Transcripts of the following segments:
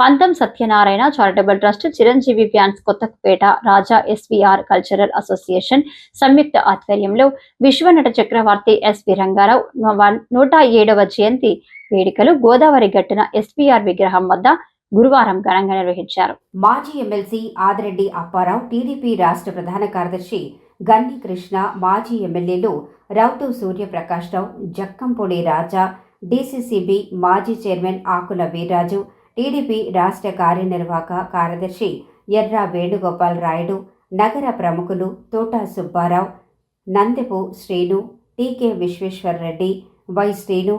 Pantham Satyanarayana charitable trust Chiranjeevi fans Kothapeta Raja SVR cultural association సంయుక్త ఆధ్వర్యంలో విశ్వనట చక్రవర్తి SV Rangarao నూట ఏడవ జయంతి వేడుకలు గోదావరి గట్టున ఎస్వీఆర్ విగ్రహం వద్ద గురువారం ఘనంగా నిర్వహించారు. మాజీ ఎమ్మెల్సీ ఆదిరెడ్డి అప్పారావు టీడీపీ రాష్ట్ర ప్రధాన కార్యదర్శి గన్ని కృష్ణ మాజీ ఎమ్మెల్యేలు రౌతు సూర్యప్రకాష్ రావు జక్కంపూడి రాజా డీసీసీబీ మాజీ చైర్మన్ ఆకుల వీర్రాజు టీడీపీ రాష్ట్ర కార్యనిర్వాహక కార్యదర్శి ఎర్ర వేణుగోపాల్ రాయుడు నగర ప్రముఖులు Thota Subbarao Nandepu Srinu TK Visweswarreddy Y Srinu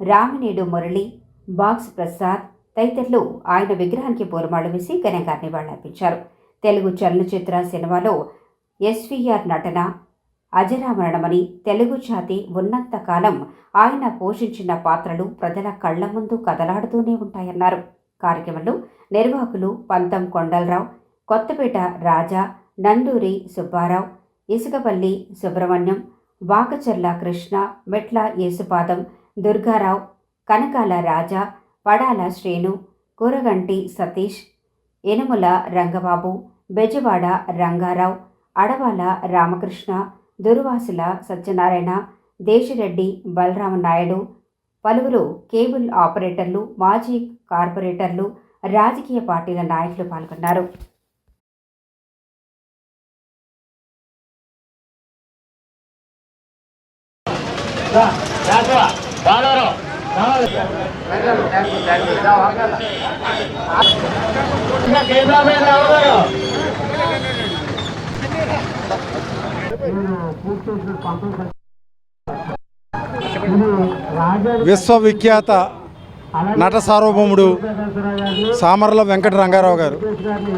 Ramineedu Murali box Prasad తదితరులు ఆయన విగ్రహానికి పూర్మాలు వేసి ఘనంగా నివాళులర్పించారు. తెలుగు చలనచిత్ర సినిమాలో ఎస్వీఆర్ నటన అజరామరణమని తెలుగు జాతి ఉన్నంత కాలం ఆయన పోషించిన పాత్రలు ప్రజల కళ్ళ ముందు కదలాడుతూనే ఉంటాయన్నారు. కార్యక్రమంలో నిర్వాహకులు పంతం కొండలరావు కొత్తపేట రాజా నందూరి సుబ్బారావు ఇసుకపల్లి సుబ్రహ్మణ్యం వాకచర్ల కృష్ణ మెట్ల యేసుపాదం దుర్గారావు కనకాల రాజా పడాల శ్రేణు కూరగంటి సతీష్ ఎనుముల రంగబాబు బెజవాడ రంగారావు అడవాల రామకృష్ణ దుర్వాసుల సత్యనారాయణ దేశిరెడ్డి బలరామ నాయుడు పలువురు కేబుల్ ఆపరేటర్లు మాజీ కార్పొరేటర్లు రాజకీయ పార్టీల నాయకులు పాల్గొన్నారు విశ్వవిఖ్యాత నట సార్వభౌముడు సామర్ల వెంకట రంగారావు గారు.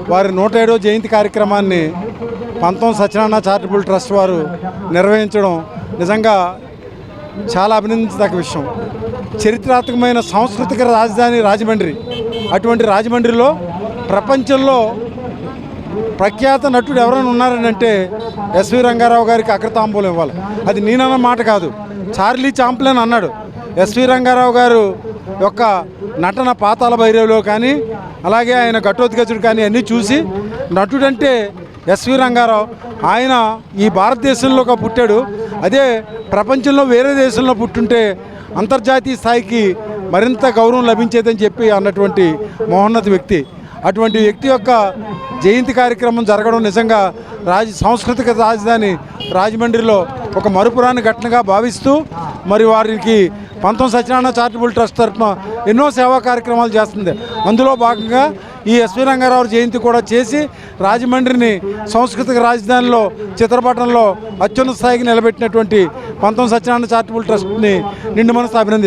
వారి నూట ఏడో జయంతి కార్యక్రమాన్ని పంతొమ్మిది సత్యనారాయణ చారిటబుల్ ట్రస్ట్ వారు నిర్వహించడం నిజంగా చాలా అభినందించదగ్గ విషయం. చరిత్రాత్మకమైన సాంస్కృతిక రాజధాని రాజమండ్రి. అటువంటి రాజమండ్రిలో ప్రపంచంలో ప్రఖ్యాత నటుడు ఎవరైనా ఉన్నారని అంటే ఎస్వి రంగారావు గారికి అగ్రతాంబూలం ఇవ్వాలి. అది నేనన్న మాట కాదు. చార్లీ చాంప్లెన్ అన్నాడు. ఎస్వి రంగారావు గారు యొక్క నటన పాతాల భైరవిలో కానీ అలాగే ఆయన ఘటోత్కచుడు కానీ అన్నీ చూసి నటుడంటే ఎస్వి రంగారావు. ఆయన ఈ భారతదేశంలో ఒక పుట్టాడు. అదే ప్రపంచంలో వేరే దేశంలో పుట్టుంటే అంతర్జాతీయ స్థాయికి మరింత గౌరవం లభించేదని చెప్పి అన్నటువంటి మహోన్నత వ్యక్తి. అటువంటి వ్యక్తి యొక్క జయంతి కార్యక్రమం జరగడం నిజంగా రాజ సాంస్కృతిక రాజధాని రాజమండ్రిలో ఒక మరుపురాని ఘటనగా భావిస్తూ మరి వారికి పంతం సత్యనారాయణ చారిటబుల్ ట్రస్ట్ తరఫున ఎన్నో సేవా కార్యక్రమాలు చేస్తుంది. అందులో భాగంగా ఈ ఎస్వి రంగారావు జయంతి కూడా చేసి రాజమండ్రిని సాంస్కృతిక రాజధానిలో చిత్రపటంలో అత్యున్నత స్థాయికి నిలబెట్టినటువంటి పంతం సత్యనారాయణ చారిటబుల్ ట్రస్ట్ని నిండు మనసు అభినంది